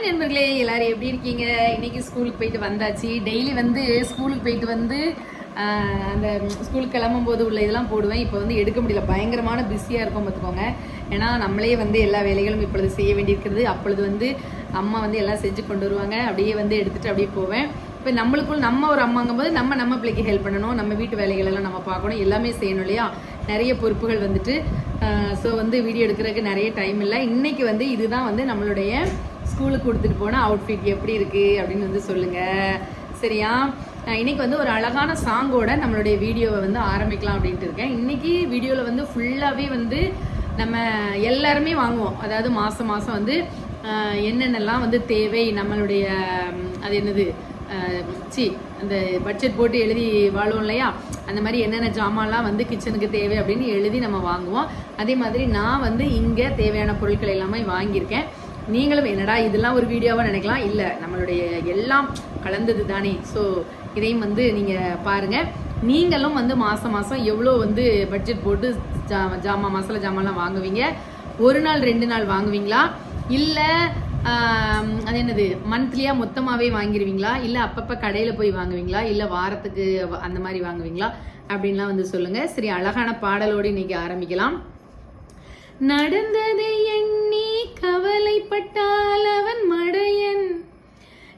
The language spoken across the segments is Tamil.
ஹாய் நண்பர்களே எல்லாரும் எப்படி இருக்கீங்க? இன்னைக்கு ஸ்கூலுக்கு போயிட்டு வந்தாச்சு. டெய்லி வந்து ஸ்கூலுக்கு போயிட்டு வந்து அந்த ஸ்கூலுக்கு கிளம்பும் போது உள்ள இதெல்லாம் போடுவேன். இப்போ வந்து எடுக்க முடியல. பயங்கரமான பிஸியாக இருக்கும் பார்த்துக்கோங்க. ஏன்னா நம்மளே வந்து எல்லா வேலைகளும் இப்பொழுது செய்ய வேண்டியிருக்கிறது. அப்பொழுது வந்து அம்மா வந்து எல்லாம் செஞ்சு கொண்டு வருவாங்க. அப்படியே வந்து எடுத்துகிட்டு அப்படியே போவேன். இப்போ நம்மளுக்குள் நம்ம ஒரு அம்மாங்கும் போது நம்ம நம்ம பிள்ளைக்கு ஹெல்ப் பண்ணணும். நம்ம வீட்டு வேலைகள் எல்லாம் நம்ம பார்க்கணும். எல்லாமே செய்யணும் இல்லையா? நிறைய பொறுப்புகள் வந்துட்டு ஸோ வந்து வீடியோ எடுக்கிறதுக்கு நிறைய டைம் இல்லை. இன்னைக்கு வந்து இதுதான் வந்து நம்மளுடைய ஸ்கூலுக்கு கொடுத்துட்டு போன அவுட்ஃபிட் எப்படி இருக்கு அப்படின்னு வந்து சொல்லுங்க. சரியா? இன்னைக்கு வந்து ஒரு அழகான சாங்கோட நம்மளுடைய வீடியோவை வந்து ஆரம்பிக்கலாம் அப்படின்ட்டு இருக்கேன். இன்னைக்கு வீடியோவில் வந்து ஃபுல்லாகவே வந்து நம்ம எல்லாருமே வாங்குவோம். அதாவது மாதம் மாதம் வந்து என்னென்னலாம் வந்து தேவை நம்மளுடைய அது என்னது சி அந்த பட்ஜெட் போட்டு எழுதி வாழ்வோம் இல்லையா? அந்த மாதிரி என்னென்ன ஜாமான்லாம் வந்து கிச்சனுக்கு தேவை அப்படின்னு எழுதி நம்ம வாங்குவோம். அதே மாதிரி நான் வந்து இங்கே தேவையான பொருட்கள் எல்லாமே வாங்கியிருக்கேன். நீங்களும் என்னடா இதெல்லாம் ஒரு வீடியோவாக நினைக்கலாம்? இல்லை நம்மளுடைய எல்லாம் கலந்தது தானே ஸோ இதையும் வந்து நீங்கள் பாருங்கள் நீங்களும் வந்து மாதம் மாதம் எவ்வளோ வந்து பட்ஜெட் போட்டு ஜா ஜாமான் மசாலா ஜாமான்லாம் வாங்குவீங்க? ஒரு நாள் ரெண்டு நாள் வாங்குவீங்களா? இல்லை அது என்னது மந்த்லியாக மொத்தமாகவே வாங்கிடுவீங்களா இல்லை அப்பப்போ கடையில் போய் வாங்குவீங்களா? இல்லை வாரத்துக்கு வ- அந்த மாதிரி வாங்குவீங்களா? அப்படின்லாம் வந்து சொல்லுங்கள் சரி அழகான பாடலோடு இன்றைக்கி ஆரம்பிக்கலாம். நடந்ததை எண்ணி கவலைப்பட்டால் அவன் மடையன்.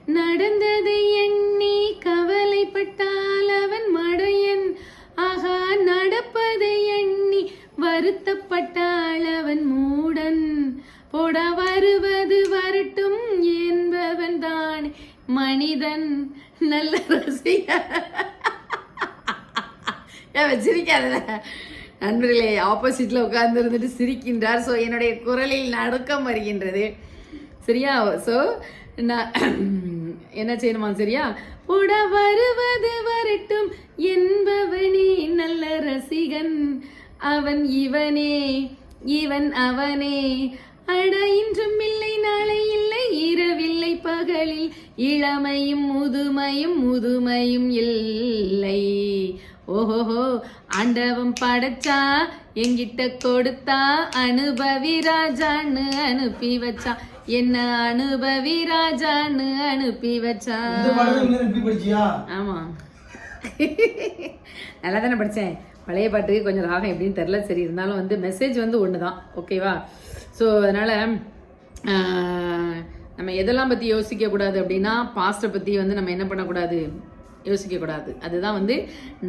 நடந்ததை எண்ணி கவலைப்பட்டால் அவன் மடையன். ஆகா நடப்பதை எண்ணி வருத்தப்பட்டால் அவன் மூடன். போட வருவது வரட்டும் என்பவன் தான் மனிதன். நல்ல ரசிக வச்சிருக்காத. நண்பர்களே ஆப்போசிட்டில் உட்கார்ந்து இருந்துட்டு சிரிக்கின்றார். ஸோ என்னுடைய குரலில் நடுக்கம் வருகின்றது. சரியா? ஸோ நான் என்ன செய்யணுமா சரியா? உட வருவது வரட்டும் என்பவனே நல்ல ரசிகன். அவன் இவனே இவன் அவனே. அட இன்றும் இல்லை நாளை இல்லை இரவில்லை பகலில் இளமையும் முதுமையும் முதுமையும் இல்லை. ஓஹோஹோ ஆண்டவன் படைச்சா என்கிட்ட கொடுத்தா அனுபவி ராஜான்னு அனுப்பி வச்சா. என்ன அனுபவி ராஜான்னு அனுப்பி வச்சா. ஆமா. நல்லா தானே படித்தேன் பழைய பாட்டுக்கு கொஞ்சம் ராகம் எப்படின்னு தெரில சரி இருந்தாலும் வந்து மெசேஜ் வந்து ஒன்று தான் ஓகேவா ஸோ அதனால் நம்ம எதெல்லாம் பற்றி யோசிக்கக்கூடாது அப்படின்னா பாஸ்ட்டை பற்றி வந்து நம்ம என்ன பண்ணக்கூடாது? யோசிக்கக்கூடாது. அதுதான் வந்து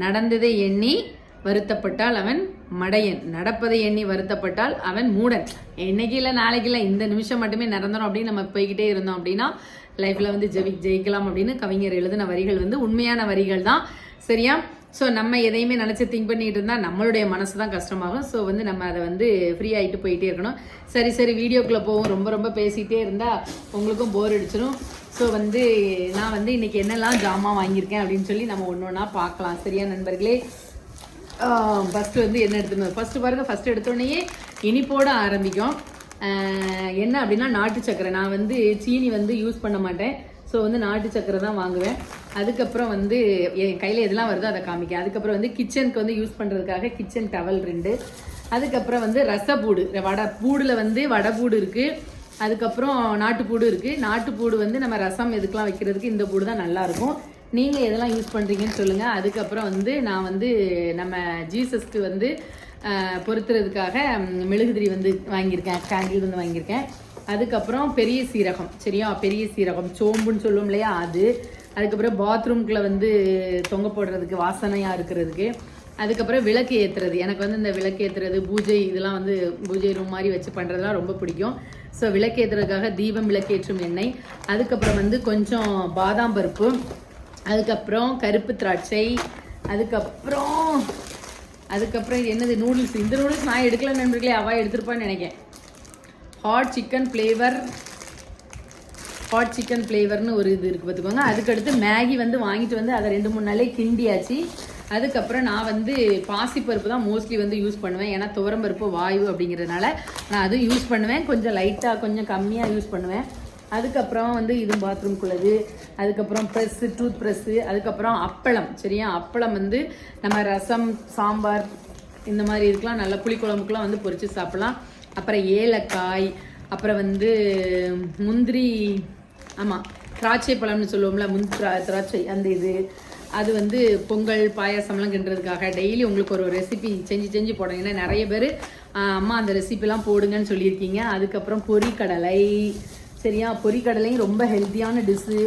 நடந்ததை எண்ணி வருத்தப்பட்டால் அவன் மடையன். நடப்பதை எண்ணி வருத்தப்பட்டால் அவன் மூடன். என்னைக்கு இல்லை நாளைக்கு இல்லை இந்த நிமிஷம் மட்டுமே நடந்துடும் அப்படின்னு நம்ம போய்கிட்டே இருந்தோம் அப்படின்னா லைஃப்பில் வந்து ஜெவி ஜெயிக்கலாம் அப்படின்னு கவிஞர் எழுதின வரிகள் வந்து உண்மையான வரிகள் தான். சரியா? ஸோ நம்ம எதையுமே நினச்சி திங்க் பண்ணிகிட்டு இருந்தால் நம்மளுடைய மனசு தான் கஷ்டமாகும். ஸோ வந்து நம்ம அதை வந்து ஃப்ரீ ஆகிட்டு போயிட்டே இருக்கணும். சரி சரி வீடியோக்குள்ளே போவோம். ரொம்ப ரொம்ப பேசிகிட்டே இருந்தால் உங்களுக்கும் போர் அடிச்சிடும் ஸோ வந்து நான் வந்து இன்னைக்கு என்னெல்லாம் ஜாமான் வாங்கியிருக்கேன் அப்படின்னு சொல்லி நம்ம ஒன்று ஒன்றா பார்க்கலாம். சரியா நண்பர்களே? ஃபஸ்ட்டு வந்து என்ன எடுத்துக்கணும் ஃபஸ்ட்டு பாருங்கள் ஃபஸ்ட்டு எடுத்தோடனேயே இனிப்போட ஆரம்பிக்கும். என்ன அப்படின்னா நாட்டு சக்கரை. நான் வந்து சீனி வந்து யூஸ் பண்ண மாட்டேன். ஸோ வந்து நாட்டு சக்கரை தான் வாங்குவேன். அதுக்கப்புறம் வந்து என் கையில் எதெல்லாம் வருதோ அதை காமிக்க அதுக்கப்புறம் வந்து கிச்சனுக்கு வந்து யூஸ் பண்ணுறதுக்காக கிச்சன் டவல் ரெண்டு. அதுக்கப்புறம் வந்து ரசப்பூடு வடை பூடில் வந்து வடை பூடு இருக்குது அதுக்கப்புறம் நாட்டுப்பூடு இருக்குது நாட்டுப்பூடு வந்து நம்ம ரசம் எதுக்கெலாம் வைக்கிறதுக்கு இந்த பூடு தான் நல்லாயிருக்கும். நீங்கள் எதெல்லாம் யூஸ் பண்ணுறீங்கன்னு சொல்லுங்கள் அதுக்கப்புறம் வந்து நான் வந்து நம்ம ஜீசஸ்க்கு வந்து பொறுத்துறதுக்காக பொருத்துறதுக்காக மெழுகுதிரி வந்து வாங்கியிருக்கேன். கேண்டில் வந்து வாங்கியிருக்கேன். அதுக்கப்புறம் பெரிய சீரகம். சரியா? பெரிய சீரகம். சோம்புன்னு சொல்லுவோம் இல்லையா? அது. அதுக்கப்புறம் பாத்ரூம்குள்ளே வந்து தொங்க போடுறதுக்கு வாசனையாக இருக்கிறதுக்கு. அதுக்கப்புறம் விளக்கு ஏற்றுறது எனக்கு வந்து இந்த விளக்கு ஏற்றுறது பூஜை இதெல்லாம் வந்து பூஜை ரூம் மாதிரி வச்சு பண்ணுறதுலாம் ரொம்ப பிடிக்கும். ஸோ விளக்கேற்றுறதுக்காக தீபம் விளக்கேற்றும் எண்ணெய். அதுக்கப்புறம் வந்து கொஞ்சம் பாதாம் பருப்பு. அதுக்கப்புறம் கருப்பு திராட்சை. அதுக்கப்புறம் அதுக்கப்புறம் என்னது? நூடுல்ஸ். இந்த நூடுல்ஸ் நான் எடுக்கல நண்பர்களே. அவள் எடுத்திருப்பான்னு நினைக்கிறேன். Hot chicken flavour hot chicken ஃப்ளேவர்னு ஒரு இது இருக்குது பார்த்துக்கோங்க. அதுக்கடுத்து மேகி வந்து வாங்கிட்டு வந்து அதை ரெண்டு மூணு நாளே கிண்டியாச்சு. அதுக்கப்புறம் நான் வந்து பாசிப்பருப்பு தான் மோஸ்ட்லி வந்து யூஸ் பண்ணுவேன். ஏன்னா துவரம்பருப்பு வாயு அப்படிங்கிறதுனால நான் அதுவும் யூஸ் பண்ணுவேன். கொஞ்சம் லைட்டாக கொஞ்சம் கம்மியாக யூஸ் பண்ணுவேன். அதுக்கப்புறம் வந்து இது பாத்ரூம்குள்ளது அதுக்கப்புறம் ப்ரெஸ்ஸு டூத் ப்ரெஸ்ஸு அதுக்கப்புறம் அப்பளம் சரியா? அப்பளம் வந்து நம்ம ரசம் சாம்பார் இந்த மாதிரி இதுக்கெலாம் நல்ல புளிக்குழம்புக்கெலாம் வந்து பொரித்து சாப்பிட்லாம். அப்புறம் ஏலக்காய் அப்புறம் வந்து முந்திரி ஆமாம் திராட்சை பழம்னு சொல்லுவோம்ல முந்திரா திராட்சை அந்த இது. அது வந்து பொங்கல் பாயாசம்லாம் கிண்டுறதுக்காக டெய்லி உங்களுக்கு ஒரு ரெசிபி செஞ்சு செஞ்சு போடுங்க. ஏன்னா நிறைய பேர் அம்மா அந்த ரெசிபிலாம் போடுங்கன்னு சொல்லியிருக்கீங்க. அதுக்கப்புறம் பொரிக்கடலை. சரியா? பொரிக்கடலையும் ரொம்ப ஹெல்த்தியான டிஷ்ஷு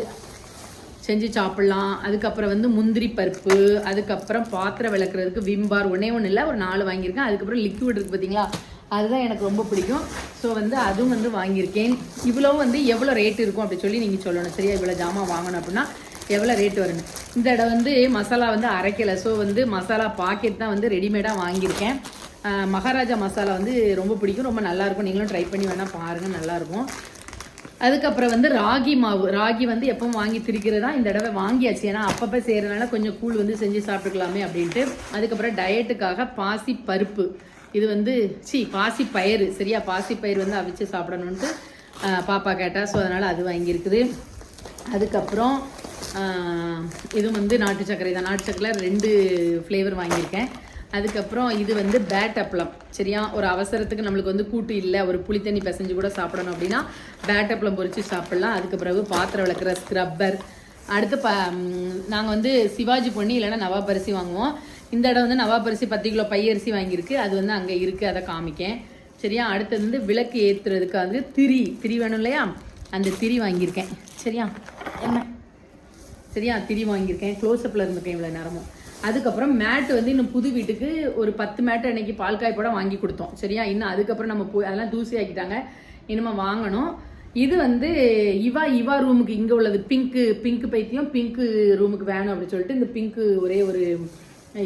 செஞ்சு சாப்பிட்லாம். அதுக்கப்புறம் வந்து முந்திரி பருப்பு. அதுக்கப்புறம் பாத்திரம் விளக்குறதுக்கு விம்பார் ஒன்றே ஒன்றும் இல்லை ஒரு நாலு வாங்கியிருக்கேன். அதுக்கப்புறம் லிக்விட் இருக்குது பார்த்தீங்களா அதுதான் எனக்கு ரொம்ப பிடிக்கும். ஸோ வந்து அதுவும் வந்து வாங்கியிருக்கேன். இவ்வளோ வந்து எவ்வளோ ரேட் இருக்கும் அப்படி சொல்லி நீங்கள் சொல்லணும். சரியா? இவ்வளோ ஜாமான் வாங்கணும் அப்படின்னா எவ்வளோ ரேட் வரும்னு? இந்த இடம் வந்து மசாலா வந்து அரைக்கலை. ஸோ வந்து மசாலா பாக்கெட் தான் வந்து ரெடிமேடாக வாங்கியிருக்கேன். மகாராஜா மசாலா வந்து ரொம்ப பிடிக்கும். ரொம்ப நல்லாயிருக்கும் நீங்களும் ட்ரை பண்ணி வேணால் பாருங்கள் நல்லாயிருக்கும் அதுக்கப்புறம் வந்து ராகி மாவு. ராகி வந்து எப்பவும் வாங்கி திரிக்கிறதா இந்த தடவை வாங்கியாச்சு. ஏன்னா அப்பப்போ செய்கிறதுனால கொஞ்சம் கூழ் வந்து செஞ்சு சாப்பிட்டுக்கலாமே அப்படின்ட்டு. அதுக்கப்புறம் டயட்டுக்காக பாசி பருப்பு. இது வந்து சி பாசி பயிறு. சரியா? பாசி பயிர் வந்து அவிச்சு சாப்பிடணுன்ட்டு பாப்பா கேட்டால் ஸோ அதனால் அது வாங்கியிருக்குது. அதுக்கப்புறம் இதுவும் இது வந்து நாட்டு சர்க்கரை தான். நாட்டு சர்க்கரை ரெண்டு ஃப்ளேவர் வாங்கியிருக்கேன். அதுக்கப்புறம் இது வந்து பேட் அப்பளம். சரியா? ஒரு அவசரத்துக்கு நம்மளுக்கு வந்து கூட்டு இல்லை. ஒரு புளி தண்ணி பிசைஞ்சு கூட சாப்பிடணும் அப்படின்னா பேட் அப்பளம் பொறிச்சு சாப்பிடலாம். அதுக்கு பிறகு பாத்திரம் விளக்குற ஸ்க்ரப்பர் அடுத்து ப நாங்கள் வந்து சிவாஜி பொன்னி இல்லைன்னா நவாப் அரிசி வாங்குவோம். இந்த இடம் வந்து நவாப் அரிசி பத்து கிலோ பையரிசி வாங்கியிருக்கு. அது வந்து அங்கே இருக்குது அதை காமிக்கேன். சரியா? அடுத்தது வந்து விளக்கு ஏற்றுறதுக்கு வந்து திரி. திரி வேணும் இல்லையா? அந்த திரி வாங்கியிருக்கேன். சரியா? என்ன? சரியா? திரி வாங்கியிருக்கேன். க்ளோஸ்அப்பில் இருந்திருக்கேன் இவ்வளோ நேரமும். அதுக்கப்புறம் மேட் வந்து இன்னும் புது வீட்டுக்கு ஒரு பத்து மேட்டு அன்னைக்கு பால் போட வாங்கி கொடுத்தோம். சரியா? இன்னும் அதுக்கப்புறம் நம்ம போய் அதெல்லாம் தூசி ஆக்கிட்டாங்க. இனிமே வாங்கணும். இது வந்து இவா இவா ரூமுக்கு இங்கே உள்ளது. பிங்க்கு பிங்க் பைத்தியம் பிங்க்கு ரூமுக்கு வேணும் அப்படின்னு சொல்லிட்டு இந்த பிங்க்கு ஒரே ஒரு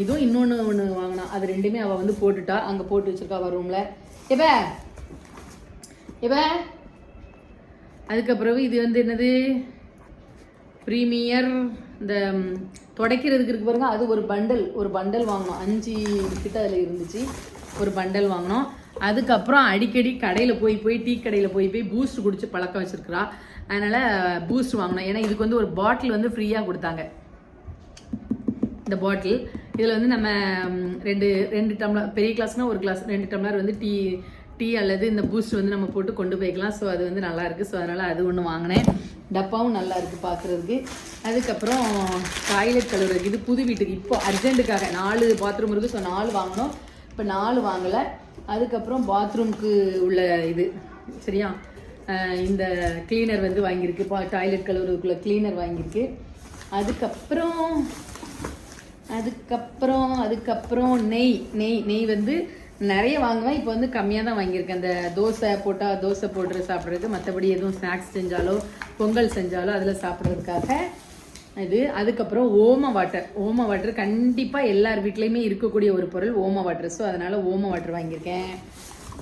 இதுவும் இன்னொன்று ஒன்று வாங்கினா. அது ரெண்டுமே அவள் வந்து போட்டுட்டா. அங்கே போட்டு வச்சிருக்கா அவள் ரூமில் எப்ப எப்ப அதுக்கப்புறம் இது வந்து என்னது? ப்ரீமியர் இந்த துடைக்கிறதுக்கு இருக்கு பாருங்க. அது ஒரு பண்டல் ஒரு பண்டல் வாங்கினோம். அஞ்சு கிட்ட அதில் இருந்துச்சு. ஒரு பண்டல் வாங்கினோம். அதுக்கப்புறம் அடிக்கடி கடையில் போய் போய் டீ கடையில் போய் போய் பூஸ்ட் குடிச்சு பழக்கம் வச்சிருக்கிறா. அதனால் பூஸ்ட் வாங்கினோம். ஏன்னா இதுக்கு வந்து ஒரு பாட்டில் வந்து ஃப்ரீயாக கொடுத்தாங்க. இந்த பாட்டில் இதில் வந்து நம்ம ரெண்டு ரெண்டு டம்ளர் பெரிய கிளாஸ்னால் ஒரு கிளாஸ் ரெண்டு டம்ளர் வந்து டீ டீ அல்லது இந்த பூஸ்ட் வந்து நம்ம போட்டு கொண்டு போய்க்கலாம். ஸோ அது வந்து நல்லா இருக்குது ஸோ அதனால் அது ஒன்று வாங்கினேன். டப்பாவும் நல்லா இருக்குது பார்க்குறதுக்கு அதுக்கப்புறம் டாய்லெட் கழுவுறதுக்கு. இது புது வீட்டுக்கு. இப்போ அர்ஜென்ட்டுக்காக நாலு பாத்ரூம் இருக்குது ஸோ நாலு வாங்கினோம் இப்போ நாலு வாங்கலை. அதுக்கப்புறம் பாத்ரூம்க்கு உள்ள இது. சரியா? இந்த க்ளீனர் வந்து வாங்கியிருக்கு. பா டாய்லெட் கழுவுறதுக்குள்ள க்ளீனர் வாங்கியிருக்கு. அதுக்கப்புறம் அதுக்கப்புறம் அதுக்கப்புறம் நெய். நெய் நெய் வந்து நிறைய வாங்குவேன். இப்போ வந்து கம்மியாக தான் வாங்கியிருக்கேன். அந்த தோசை போட்டால் தோசை போட்டு சாப்பிட்றது மற்றபடி எதுவும் ஸ்நாக்ஸ் செஞ்சாலோ பொங்கல் செஞ்சாலோ அதில் சாப்பிட்றதுக்காக இது. அதுக்கப்புறம் ஓம வாட்டர் ஓம வாட்டர் கண்டிப்பாக எல்லார் வீட்லேயுமே இருக்கக்கூடிய ஒரு பொருள் ஓம வாட்டர் ஸோ அதனால் ஓம வாட்டர் வாங்கியிருக்கேன்.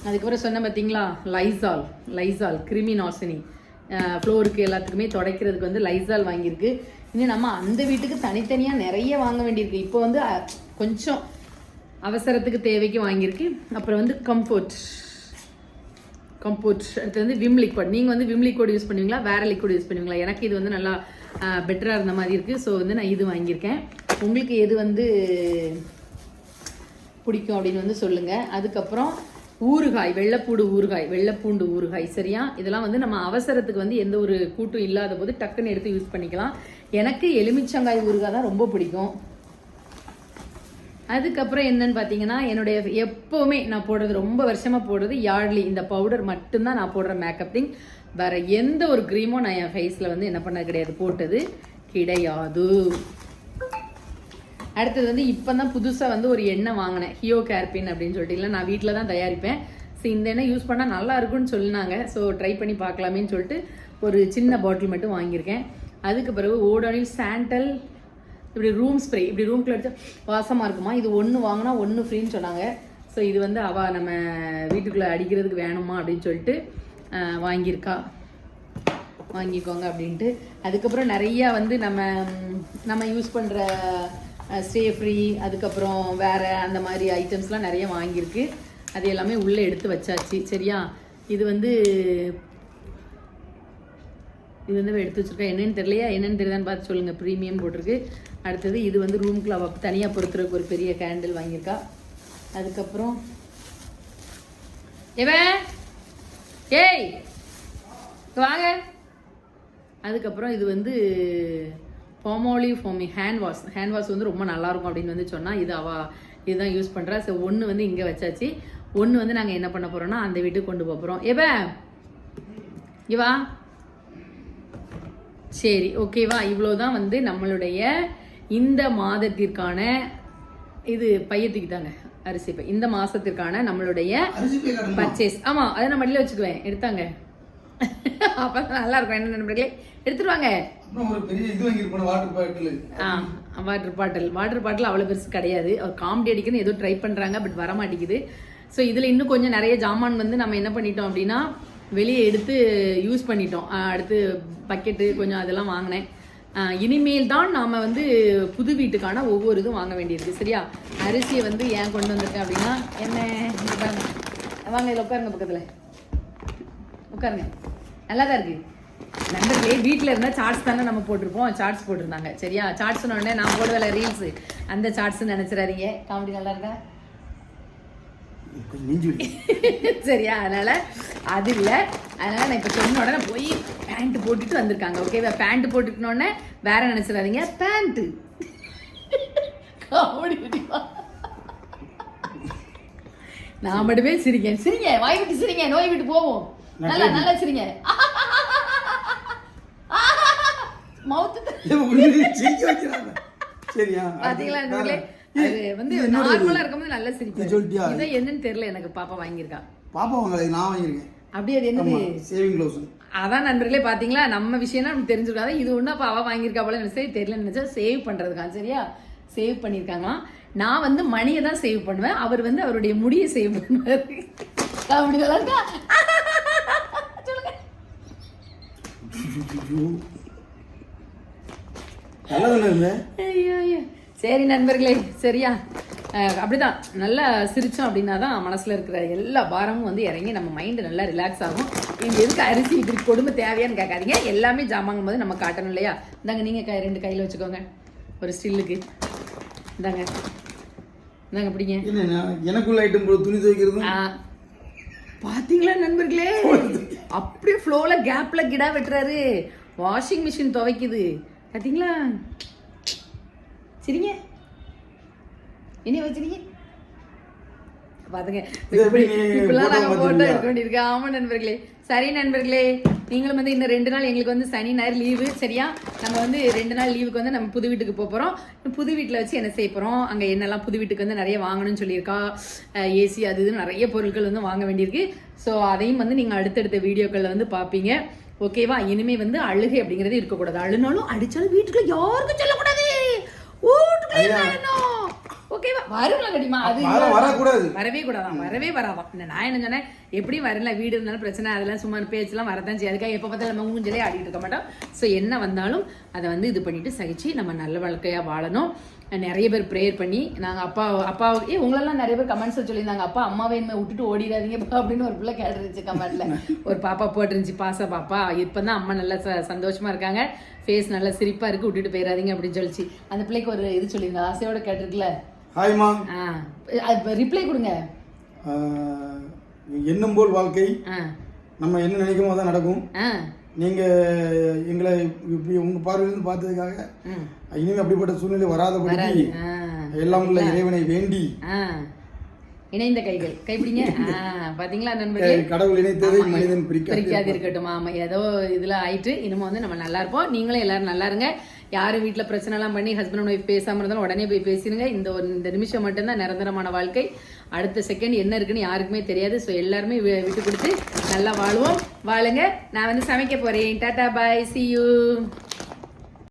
அதுக்கப்புறம் சொன்ன பார்த்தீங்களா லைசால் லைசால் கிருமி நாசினி ஃப்ளோருக்கு எல்லாத்துக்குமே துடைக்கிறதுக்கு வந்து லைசால் வாங்கியிருக்கு. இன்னும் நம்ம அந்த வீட்டுக்கு தனித்தனியாக நிறைய வாங்க வேண்டியிருக்கு. இப்போ வந்து கொஞ்சம் அவசரத்துக்கு தேவைக்கு வாங்கியிருக்கு அப்புறம் வந்து கம்ஃபோர்ட் கம்போர்ட் அடுத்து வந்து விம் லிக்விட் நீங்கள் வந்து விம் லிக்விட் யூஸ் பண்ணுவீங்களா? வேற லிக்விட் யூஸ் பண்ணுவீங்களா? எனக்கு இது வந்து நல்லா பெட்டராக இருந்த மாதிரி இருக்குது ஸோ வந்து நான் இது வாங்கியிருக்கேன். உங்களுக்கு எது வந்து பிடிக்கும் அப்படின்னு வந்து சொல்லுங்கள் அதுக்கப்புறம் ஊறுகாய் வெள்ளைப்பூடு ஊறுகாய் வெள்ளைப்பூண்டு ஊறுகாய் சரியா? இதெல்லாம் வந்து நம்ம அவசரத்துக்கு வந்து எந்த ஒரு கூட்டும் இல்லாத போது டக்குன்னு எடுத்து யூஸ் பண்ணிக்கலாம். எனக்கு எலுமிச்சங்காய் ஊறுகாய் தான் ரொம்ப பிடிக்கும். அதுக்கப்புறம் என்னன்னு பார்த்தீங்கன்னா என்னுடைய எப்போவுமே நான் போடுறது ரொம்ப வருஷமாக போடுறது யார்ட்லி இந்த பவுடர் மட்டும்தான் நான் போடுற மேக்கப் திங் வேற எந்த ஒரு க்ரீமும் நான் என் ஃபேஸில் வந்து என்ன பண்ண கிடையாது. போட்டது கிடையாது. அடுத்தது வந்து இப்போ தான் புதுசாக வந்து ஒரு எண்ணெய் வாங்கினேன். ஹியோ கேர்பின் அப்படின்னு சொல்லிட்டு. இல்லை நான் வீட்டில் தான் தயாரிப்பேன். ஸோ இந்த எண்ணெய் யூஸ் பண்ணால் நல்லா இருக்கும்னு சொன்னாங்க. ஸோ ட்ரை பண்ணி பார்க்கலாமேன்னு சொல்லிட்டு ஒரு சின்ன பாட்டில் மட்டும் வாங்கியிருக்கேன். அதுக்கு பிறகு ஓடோனில் சாண்டல் இப்படி ரூம் ஸ்ப்ரே இப்படி ரூம்குள்ள அடிச்சா வாசமாக இருக்குமா? இது ஒன்று வாங்கினா ஒன்று ஃப்ரீன்னு சொன்னாங்க. ஸோ இது வந்து அவள் நம்ம வீட்டுக்குள்ளே அடிக்கிறதுக்கு வேணுமா அப்படின்னு சொல்லிட்டு வாங்கியிருக்கா. வாங்கிக்கோங்க அப்படின்ட்டு. அதுக்கப்புறம் நிறையா வந்து நம்ம நம்ம யூஸ் பண்ணுற ஸ்டே ஃப்ரீ அதுக்கப்புறம் வேறு அந்த மாதிரி ஐட்டம்ஸ்லாம் நிறைய வாங்கியிருக்கு. அது எல்லாமே உள்ளே எடுத்து வச்சாச்சு. சரியா? இது வந்து இது வந்து எடுத்து வச்சுருக்கேன் என்னன்னு தெரியலையா? என்னென்னு தெரியுதான்னு பார்த்து சொல்லுங்கள் ப்ரீமியம் போட்டிருக்கு. அடுத்தது இது வந்து ரூம்குள்ள அவள் தனியாக பொறுத்துறதுக்கு ஒரு பெரிய கேண்டில் வாங்கியிருக்கா. அதுக்கப்புறம் எவன் ஏய் வாங்க. அதுக்கப்புறம் இது வந்து ஃபோமோலி foamy hand wash hand wash வந்து ரொம்ப நல்லாயிருக்கும் அப்படின்னு வந்து சொன்னால் இது அவள் இதுதான் யூஸ் பண்ணுறா ஸோ ஒன்று வந்து இங்கே வச்சாச்சு. ஒன்று வந்து நாங்கள் என்ன பண்ண போகிறோன்னா அந்த வீட்டுக்கு கொண்டு போகிறோம் எப்ப இவா சரி ஓகேவா இவ்வளோதான் வந்து நம்மளுடைய இந்த மாதத்திற்கான இது பையத்துக்கு தாங்க அரிசி பை. இந்த மாசத்திற்கான நம்மளுடைய பர்ச்சேஸ் ஆமா அதை நான் மடியில வச்சுக்குவேன். எடுத்தாங்க. அப்பதான் நல்லா இருக்கும். என்ன நண்பர்களே? எடுத்துருவாங்க வாட்டர் பாட்டில் ஆ வாட்டர் பாட்டில் வாட்டர் பாட்டில் அவ்வளோ பெருசு கிடையாது. அவர் காமெடி அடிக்கணும்னு ஏதோ ட்ரை பண்ணுறாங்க பட் வர மாட்டேங்குது ஸோ இதில் இன்னும் கொஞ்சம் நிறைய ஜாமான் வந்து நம்ம என்ன பண்ணிட்டோம் அப்படின்னா வெளியே எடுத்து யூஸ் பண்ணிட்டோம். அடுத்து பக்கெட்டு கொஞ்சம் அதெல்லாம் வாங்கினேன். இனிமேல் தான் நாம் வந்து புது வீட்டுக்கான ஒவ்வொரு இதுவும் வாங்க வேண்டியிருக்கு. சரியா? அரிசியை வந்து ஏன் கொண்டு வந்திருக்கேன் அப்படின்னா என்ன. வாங்க இதில் உட்காருங்க பக்கத்தில். உட்காருங்க. நல்லா தான் இருக்கு. நண்பர்களே வீட்டில் இருந்தால் சார்ட்ஸ் தானே நம்ம போட்டிருப்போம். சார்ட்ஸ் போட்டிருந்தாங்க. சரியா? சார்ட்ஸ் உடனே நான் போடுவேல ரீல்ஸ் அந்த சார்ட்ஸ் நினைச்சிடாதீங்க. காமெடி நல்லா இருக்கா. சரியா? அதனால அது இல்லை. அதனால நான் இப்போ சொன்ன உடனே போய் பேண்ட் போட்டுட்டு வந்திருக்காங்க ஓகேவா பேண்ட் போட்டுக்கின உடனே வேற நினைச்சிடாதீங்க. பேண்ட். காமெடி நான் மட்டுமே சிரிக்கேன் சிரிங்க வாய் விட்டு சிரிங்க நோய் விட்டு போவோம். நல்லா நல்லா சிரிங்க. மவுத்து. சரியா? பாத்தீங்களா அது வந்து இது நார்மலா இது. இருக்கும்போது நல்லா இது சிரிக்கும்? இதான் என்னன்னு தெரியல எனக்கு பாப்பா வாங்கியிருக்கா. பாப்பா வாங்கல இது நான் வாங்கியிருக்கேன். அப்படியே அது என்னது? சேவிங் க்ளவுஸ் அதான் நண்பர்களே பாத்தீங்களா? நம்ம விஷயம்னா நமக்கு தெரிஞ்சிருக்காது இது ஒன்றும் அப்போ அவ வாங்கியிருக்கா போல சரி தெரியல நினைச்சா சேவ் பண்றதுக்கா சரியா? சேவ் பண்ணியிருக்காங்களாம். நான் வந்து மணியை தான் சேவ் பண்ணுவேன். அவர் வந்து அவருடைய முடியை சேவ் பண்ணுவார். அப்படி ஐயோ சரி நண்பர்களே சரியா? அப்படிதான். நல்லா சிரிச்சோம் அப்படின்னா தான் மனசுல இருக்கிற எல்லா பாரமும் வந்து இறங்கி நம்ம மைண்டு நல்லா ரிலாக்ஸ் ஆகும். இங்க எதுக்கு அரிசி இப்படி கொடுமை தேவையான்னு கேட்காதீங்க. எல்லாமே ஜாமாங்கும் போது நம்ம காட்டணும் இல்லையா? இந்தாங்க நீங்க கை ரெண்டு கையில வச்சுக்கோங்க. ஒரு ஸ்டில்லுக்கு. இந்தாங்க. இந்தாங்க பிடிங்க. எனக்குள்ள ஐட்டம் துணி துவைக்கிறதும்? ஆ. பாத்தீங்களா நண்பர்களே? அப்படியே ஃப்ளோல கேப்ல கிடா வெட்டுறாரு. வாஷிங் மிஷின் துவைக்குது. பாத்தீங்களா? சரிங்க. என்ன வச்சிருக்கீங்க பாத்துங்க. இது இப்படிலாம் நாங்க photo போட்டோ? எடுக்க வேண்டியிருக்கு. ஆமா நண்பர்களே. சரி நண்பர்களே நீங்களும் வந்து இந்த ரெண்டு நாள் எங்களுக்கு வந்து சனி ஞாயிறு லீவு சரியா? நம்ம வந்து ரெண்டு நாள் லீவுக்கு வந்து நம்ம புது வீட்டுக்கு போக போறோம். புது வீட்டில் வச்சு என்ன செய்ய போறோம்? அங்க என்னெல்லாம் புது வீட்டுக்கு வந்து நிறைய வாங்கணும்னு சொல்லியிருக்கா? ஏசி அது இதுன்னு நிறைய பொருட்கள் வந்து வாங்க வேண்டியிருக்கு. ஸோ அதையும் வந்து நீங்க அடுத்தடுத்த வீடியோக்களில் வந்து பார்ப்பீங்க ஓகேவா இனிமே வந்து அழுகை அப்படிங்கிறது இருக்கக்கூடாது. அழுனாலும் அடிச்சாலும் வீட்டுக்குள்ள யாருக்கும் சொல்லக்கூடாது. வீட்டுக்குள்ளே. ஓகேவா வருங்களா கடிமா அது வர வரக்கூடாது. வரவே கூடாதான் வரவே வராதான். நான் என்ன சொன்னேன்? எப்படியும் வரல வீடு இருந்தாலும் பிரச்சனை அதெல்லாம் சும்மா பேச்செல்லாம் வரதான் செய்யும். அதுக்காக எப்போ பார்த்தாலும் நம்ம மூஞ்சிலே ஆடிட்டு இருக்க மாட்டோம். ஸோ என்ன வந்தாலும் அதை வந்து இது பண்ணிட்டு சகிச்சு நம்ம நல்ல வாழ்க்கையாக வாழணும். நிறைய பேர் ப்ரேயர் பண்ணி நாங்கள் அப்பா அப்பா ஏ உங்களெல்லாம் நிறைய பேர் கமெண்ட்ஸ் சொல்லியிருந்தாங்க. அப்பா அம்மாவை இனிமேல் விட்டுட்டு ஓடிடாதீங்கப்பா அப்படின்னு ஒரு பிள்ளை கேட்டுருந்துச்சு கமெண்ட்ல ஒரு பாப்பா போட்டுருந்துச்சு பாச பாப்பா இப்போ தான் அம்மா நல்லா ச சந்தோஷமா இருக்காங்க. ஃபேஸ் நல்லா சிரிப்பா இருக்கு விட்டுட்டு போயிடாதீங்க அப்படின்னு சொல்லிச்சு. அந்த பிள்ளைக்கு ஒரு இது சொல்லியிருந்தா ஆசையோட கேட்டிருக்குல்ல ஹாய்மா ரிப்ளை கொடுங்க. எண்ணம் போல் வாழ்க்கை நம்ம என்ன நினைக்கிறோமோ அதான் நடக்கும். ஆ. நீங்க எங்களை இப்படி உங்க பார்வையிலிருந்து பார்த்ததுக்காக ம் இனிமே அப்படிப்பட்ட சூழ்நிலை வராதபடி ஆ. எல்லாம் உள்ள இறைவனை வேண்டி இணைந்த கைகள். கைப்பிடிங்க. பாத்தீங்களா நண்பர்களே? கடவுள் இணைத்ததை மனிதன் பிரிக்க பிரிக்காது இருக்கட்டும். ஆமா ஏதோ இதுல ஆயிட்டு இனிமே வந்து நம்ம நல்லா இருப்போம். நீங்களும் எல்லாரும் நல்லா இருங்க. யாரும் வீட்டில் பிரச்சனை எல்லாம் பண்ணி ஹஸ்பண்ட் அண்ட் ஒய்ஃப் பேசாமல் இருந்தாலும் உடனே போய் பேசிடுங்க இந்த ஒரு இந்த நிமிஷம் மட்டும்தான் நிரந்தரமான வாழ்க்கை. அடுத்த செகண்ட் என்ன இருக்குன்னு யாருக்குமே தெரியாது. ஸோ எல்லாருமே வி- விட்டு கொடுத்து நல்லா வாழுவோம். வாழுங்க. நான் வந்து சமைக்க போறேன். டாடா பாய். C you